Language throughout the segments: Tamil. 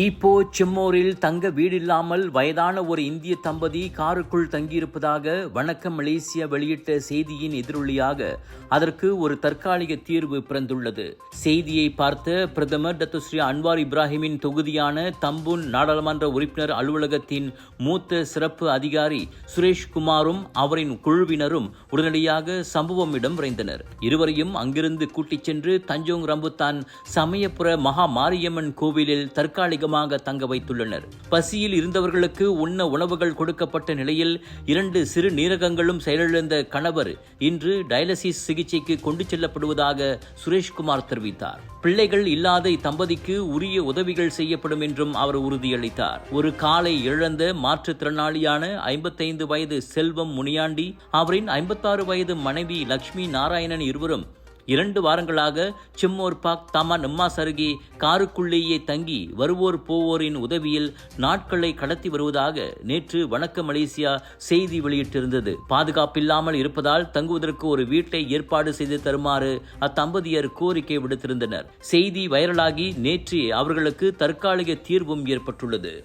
ஈப்போ செம்மோரில் தங்க வீடில்லாமல் வயதான ஒரு இந்திய தம்பதி காருக்குள் தங்கியிருப்பதாக வணக்கம் மலேசியா வெளியிட்ட செய்தியின் எதிரொலியாக அதற்கு ஒரு தற்காலிக தீர்வு பிறந்துள்ளது. செய்தியை பார்த்த பிரதமர் டத்துஸ்ரீ அன்வார் இப்ராஹிமின் தொகுதியான தம்பூன் நாடாளுமன்ற உறுப்பினர் அலுவலகத்தின் மூத்த சிறப்பு அதிகாரி சுரேஷ்குமாரும் அவரின் குழுவினரும் உடனடியாக சம்பவம் இடம் விரைந்தனர். இருவரையும் அங்கிருந்து கூட்டிச் சென்று தஞ்சோங் ரம்புத்தான் சமயபுர மகா மாரியம்மன் கோவிலில் தற்காலிக தற்காலிகமாக தங்க வைத்துள்ளனர். பசியில் இருந்தவர்களுக்கு உண்ண உணவுகள் கொடுக்கப்பட்ட நிலையில் இரண்டு சிறு நீரகங்களும் செயலிழந்த கணவர் இன்று டயாலிசிஸ் சிகிச்சைக்கு கொண்டு செல்லப்படுவதாக சுரேஷ்குமார் தெரிவித்தார். பிள்ளைகள் இல்லாத இத்தம்பதிக்கு உரிய உதவிகள் செய்யப்படும் என்றும் அவர் உறுதியளித்தார். ஒரு காலை இழந்த மாற்றுத்திறனாளியான ஐம்பத்தைந்து வயது செல்வம் முனியாண்டி அவரின் ஐம்பத்தாறு வயது மனைவி லட்சுமி நாராயணன் இருவரும் இரண்டு வாரங்களாக சிம்மோர் பாக் தாமா அம்மாஸ் அருகே காருக்குள்ளேயே தங்கி வருவோர் போவோரின் உதவியில் நாட்களை கடத்தி வருவதாக நேற்று வணக்க மலேசியா செய்தி வெளியிட்டிருந்தது. பாதுகாப்பில்லாமல் இருப்பதால் தங்குவதற்கு ஒரு வீட்டை ஏற்பாடு செய்து தருமாறு அத்தம்பதியர் கோரிக்கை விடுத்திருந்தனர். செய்தி வைரலாகி நேற்று அவர்களுக்கு தற்காலிக தீர்வும் ஏற்பட்டுள்ளது.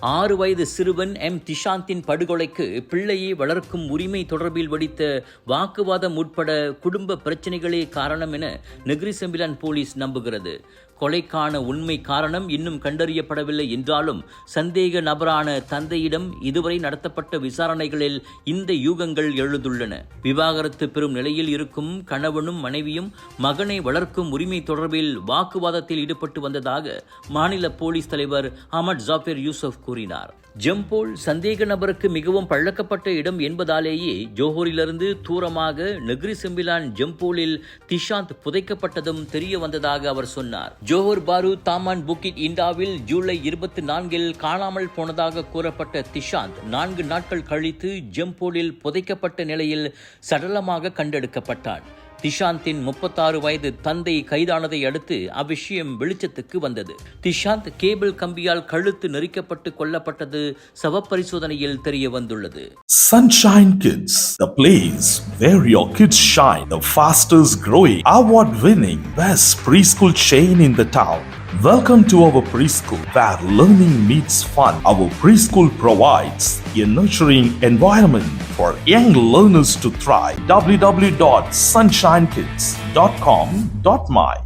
ஆறு வயது சிறுவன் எம். திஷாந்தின் படுகொலைக்கு பிள்ளையை வளர்க்கும் உரிமை தொடர்பில் வெடித்த வாக்குவாதம் உட்பட குடும்ப பிரச்சனைகளே காரணம் என நெகிரிசெம்பிலான் போலீஸ் நம்புகிறது. கொலைக்கான உண்மை காரணம் இன்னும் கண்டறியப்படவில்லை என்றாலும் சந்தேக நபரான தந்தையிடம் இதுவரை நடத்தப்பட்ட விசாரணைகளில் இந்த யூகங்கள் எழுந்துள்ளன. விவாகரத்து பெறும் நிலையில் இருக்கும் கணவனும் மனைவியும் மகனை வளர்க்கும் உரிமை தொடர்பில் வாக்குவாதத்தில் ஈடுபட்டு வந்ததாக மாநில போலீஸ் தலைவர் அஹமத் ஜாபிர் யூசப் கூறினார். ஜம்போல் சந்தேக நபருக்கு மிகவும் பழக்கப்பட்ட இடம் என்பதாலேயே ஜோஹரிலிருந்து தூரமாக நெக்ரி செம்பிலான் ஜம்போலில் திஷாந்த் புதைக்கப்பட்டதும் தெரிய வந்ததாக அவர் சொன்னார். ஜோஹர் பாரு தாமான் புக்கிட் இண்டாவில் ஜூலை இருபத்தி நான்கில் காணாமல் போனதாக கூறப்பட்ட திஷாந்த் நான்கு நாட்கள் கழித்து ஜெம்போலில் புதைக்கப்பட்ட நிலையில் சடலமாக கண்டெடுக்கப்பட்டான் திஷாந்தின் முப்பத்தாறு வயது தந்தை கைதானதை அடுத்து அவ்விஷயம் வெளிச்சத்துக்கு வந்தது திஷாந்த் கேபிள் கம்பியால் கழுத்து நெரிக்கப்பட்டு கொல்லப்பட்டது சவப்பரிசோதனையில் தெரிய வந்துள்ளது Sunshine Kids, the place where your kids shine, the fastest growing, award winning, best preschool chain in the town. Welcome to our preschool where learning meets fun. Our preschool provides a nurturing environment for young learners to thrive. www.sunshinekids.com.my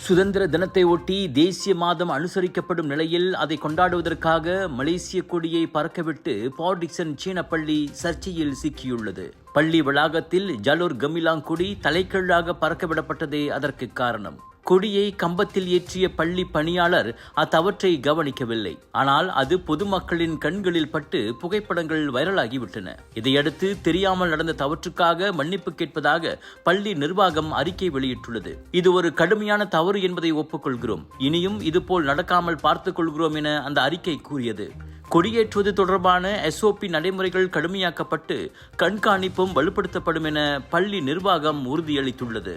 சுதந்திர தினத்தை ஒட்டி தேசிய மாதம் அனுசரிக்கப்படும் நிலையில் அதை கொண்டாடுவதற்காக மலேசிய கொடியை பறக்கவிட்டு பாடிக்சன் சீன பள்ளி சர்ச்சையில் சிக்கியுள்ளது பள்ளி வளாகத்தில் ஜலோர் கமிலாங் கொடி தலைக்கீழாக பறக்கவிடப்பட்டதே அதற்கு காரணம் கொடியை கம்பத்தில் ஏற்றிய பள்ளி பணியாளர் அத்தவற்றை கவனிக்கவில்லை. ஆனால் அது பொதுமக்களின் கண்களில் பட்டு புகைப்படங்கள் வைரலாகிவிட்டன. இதையடுத்து தெரியாமல் நடந்த தவற்றுக்காக மன்னிப்பு கேட்பதாக பள்ளி நிர்வாகம் அறிக்கை வெளியிட்டுள்ளது. இது ஒரு கடுமையான தவறு என்பதை ஒப்புக்கொள்கிறோம். இனியும் இதுபோல் நடக்காமல் பார்த்துக் கொள்கிறோம் என அந்த அறிக்கை கூறியது. கொடியேற்றுவது தொடர்பான எஸ்ஓபி நடைமுறைகள் கடுமையாக்கப்பட்டு கண்காணிப்பும் வலுப்படுத்தப்படும் என பள்ளி நிர்வாகம் உறுதியளித்துள்ளது.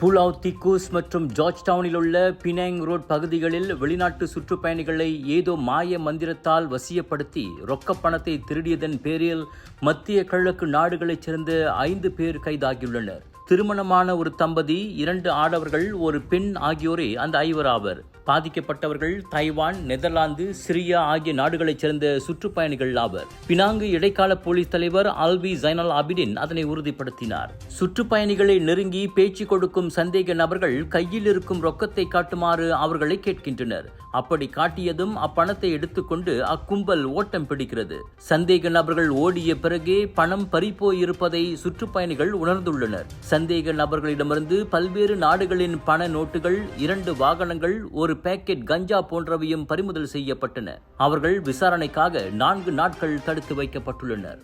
புலாவ் திக்கூஸ் மற்றும் ஜார்ஜ் டவுனில் உள்ள பினாங் ரோட் பகுதிகளில் வெளிநாட்டு சுற்றுப்பயணிகளை ஏதோ மாய மந்திரத்தால் வசியப்படுத்தி ரொக்க பணத்தை திருடியதன் பேரில் மத்திய கிழக்கு நாடுகளைச் சேர்ந்த ஐந்து பேர் கைதாகியுள்ளனர். திருமணமான ஒரு தம்பதி இரண்டு ஆடவர்கள் ஒரு பெண் ஆகியோரே அந்த ஐவர் ஆவர் பாதிக்கப்பட்டவர்கள் தைவான் நெதர்லாந்து சிரியா ஆகிய நாடுகளைச் சேர்ந்த சுற்றுப்பயணிகள் ஆவர். பினாங்கு இடைக்கால போலீஸ் தலைவர் அல்வி ஜைனல் ஆபிடின் அதனை உறுதிப்படுத்தினார். சுற்றுப்பயணிகளை நெருங்கி பேச்சு கொடுக்கும் சந்தேக நபர்கள் கையில் இருக்கும் ரொக்கத்தை காட்டுமாறு அவர்களை கேட்கின்றனர். அப்படி காட்டியதும் அப்பணத்தை எடுத்துக்கொண்டு அக்கும்பல் ஓட்டம் பிடிக்கிறது. சந்தேக நபர்கள் ஓடிய பிறகே பணம் பறிப்போயிருப்பதை சுற்றுப்பயணிகள் உணர்ந்துள்ளனர். சந்தேக நபர்களிடமிருந்து பல்வேறு நாடுகளின் பண நோட்டுகள் இரண்டு வாகனங்கள் ஒரு பேக்கெட் கஞ்சா போன்றவையும் பறிமுதல் செய்யப்பட்டன. அவர்கள் விசாரணைக்காக நான்கு நாட்கள் தடுத்து வைக்கப்பட்டுள்ளனர்.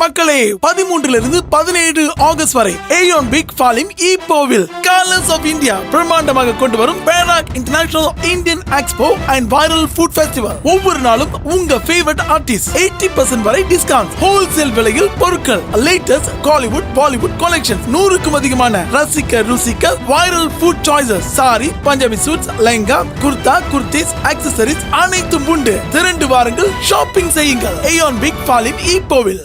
மக்களே பதிமூன்றிலிருந்து பதினேழு ஆகஸ்ட் வரை ஏயோன் பிக் ஃபாலிம் இப்போவில் கலர்ஸ் ஆஃப் இந்தியா பிரம்மாண்டமாக கொண்டு வரும் Perak international Indian expo and viral food festival ஒவ்வொரு நாளும் உங்க ஃபேவரட் ஆர்டிஸ்ட் எயிட்டி பர்சன்ட் வரை டிஸ்கவுண்ட் ஹோல்சேல் விலையில் பொருட்கள் லேட்டஸ்ட் காலிவுட் பாலிவுட் கலெக்ஷன் நூறுக்கும் அதிகமான ரசிக்க ருசிக்க viral food choices sari Punjabi suits lehenga kurta kurtis accessories அனைத்தும் உண்டு. திரண்டு வாருங்கள் ஷாப்பிங் செய்யுங்கள். ஏயோன் பிக் ஃபாலிம் இப்போவில்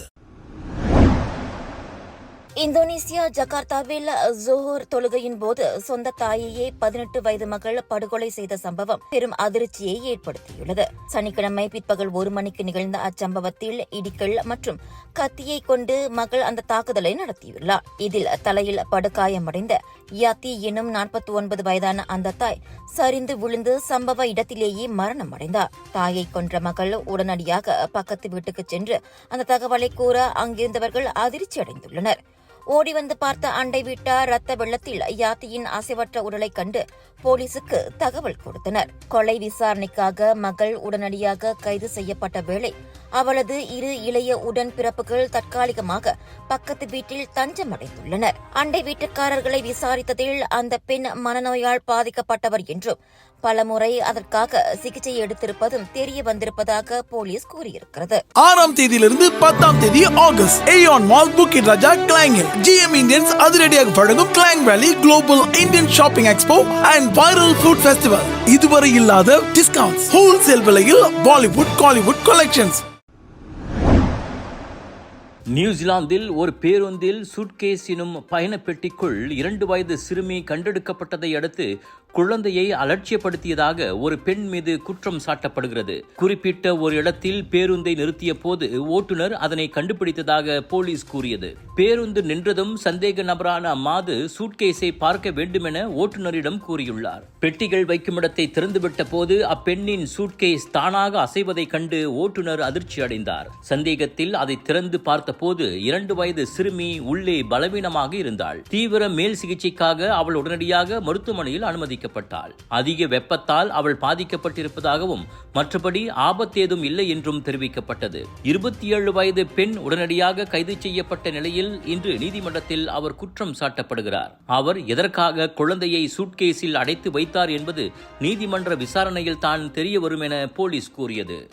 இந்தோனேசியா ஜகார்த்தாவில் ஜோஹர் தொழுகையின் போது சொந்த தாயையே பதினெட்டு வயது மகள் படுகொலை செய்த சம்பவம் பெரும் அதிர்ச்சியை ஏற்படுத்தியுள்ளது. சனிக்கிழமை பிற்பகல் ஒரு மணிக்கு நிகழ்ந்த அச்சம்பவத்தில் இடிக்கல் மற்றும் கத்தியை கொண்டு மகள் அந்த தாக்குதலை நடத்தியுள்ளார். இதில் தலையில் படுகாயமடைந்த யாத்தி எனும் நாற்பத்தி ஒன்பது வயதான அந்த தாய் சரிந்து விழுந்து சம்பவ இடத்திலேயே மரணம் அடைந்தார் தாயை கொன்ற மகள் உடனடியாக பக்கத்து வீட்டுக்கு சென்று அந்த தகவலை கூற அங்கிருந்தவர்கள் அதிர்ச்சி அடைந்துள்ளனர் ஓடி வந்து பார்த்த அண்டை வீட்டார் ரத்த வெள்ளத்தில் யாத்தியின் அசைவற்ற உடலை கண்டு போலீசுக்கு தகவல் கொடுத்தனர். கொலை விசாரணைக்காக மகள் உடனடியாக கைது செய்யப்பட்ட வேளை அவளது இரு இளைய உடன் பிறப்புகள் தற்காலிகமாக பக்கத்து வீட்டில் தஞ்சமடைந்துள்ளனர். அண்டை வீட்டுக்காரர்களை விசாரித்ததில் அந்த பெண் மனநோயால் பாதிக்கப்பட்டவர் என்றும் பலமுறை அதற்காக சிகிச்சை எடுத்திருப்பதும் தெரிய வந்திருப்பதாக போலீஸ் கூறியிருக்கிறது. ஆறாம் தேதியிலிருந்து பத்தாம் தேதி August. AEON mall Bukit Raja கிளாங்கில் GM Indians அதிரடியாக வழங்கும் Klang Valley global Indian shopping expo and viral food festival இதுவரை இல்லாத டிஸ்கவுண்ட் ஹோல்சேல் விலையில் பாலிவுட் காலிவுட் கலெக்ஷன்ஸ் நியூசிலாந்தில் ஒரு பேருந்தில் சூட்கேஸ் எனும் பயணப்பெட்டிக்குள் இரண்டு வயது சிறுமி கண்டெடுக்கப்பட்டதை அடுத்து குழந்தையை அலட்சியப்படுத்தியதாக ஒரு பெண் மீது குற்றம் சாட்டப்படுகிறது. குறிப்பிட்ட ஒரு இடத்தில் பேருந்தை நிறுத்திய போது ஓட்டுநர் அதனை கண்டுபிடித்ததாக போலீஸ் கூறியது. பேருந்து நின்றதும் சந்தேக நபரான அம்மாது சூட்கேஸை பார்க்க வேண்டுமென ஓட்டுநரிடம் கூறியுள்ளார். பெட்டிகள் வைக்கும் இடத்தை திறந்துவிட்ட போது அப்பெண்ணின் சூட்கேஸ் தானாக அசைவதைக் கண்டு ஓட்டுநர் அதிர்ச்சி அடைந்தார். சந்தேகத்தில் அதை திறந்து பார்த்தபோது இரண்டு வயது சிறுமி உள்ளே பலவீனமாக இருந்தாள். தீவிர மேல் சிகிச்சைக்காக அவள் உடனடியாக மருத்துவமனையில் பாதிக்கப்பட்டாள். அதிக வெப்பத்தால் அவள் பாதிக்கப்பட்டிருப்பதாகவும் மற்றபடி ஆபத்தேதும் இல்லை என்றும் தெரிவிக்கப்பட்டது. இருபத்தி ஏழு வயது பெண் உடனடியாக கைது செய்யப்பட்ட நிலையில் இன்று நீதிமன்றத்தில் அவர் குற்றம் சாட்டப்படுகிறார். அவர் எதற்காக குழந்தையை சூட்கேஸில் அடைத்து வைத்தார் என்பது நீதிமன்ற விசாரணையில் தான் தெரிய வரும் என போலீஸ் கூறியது.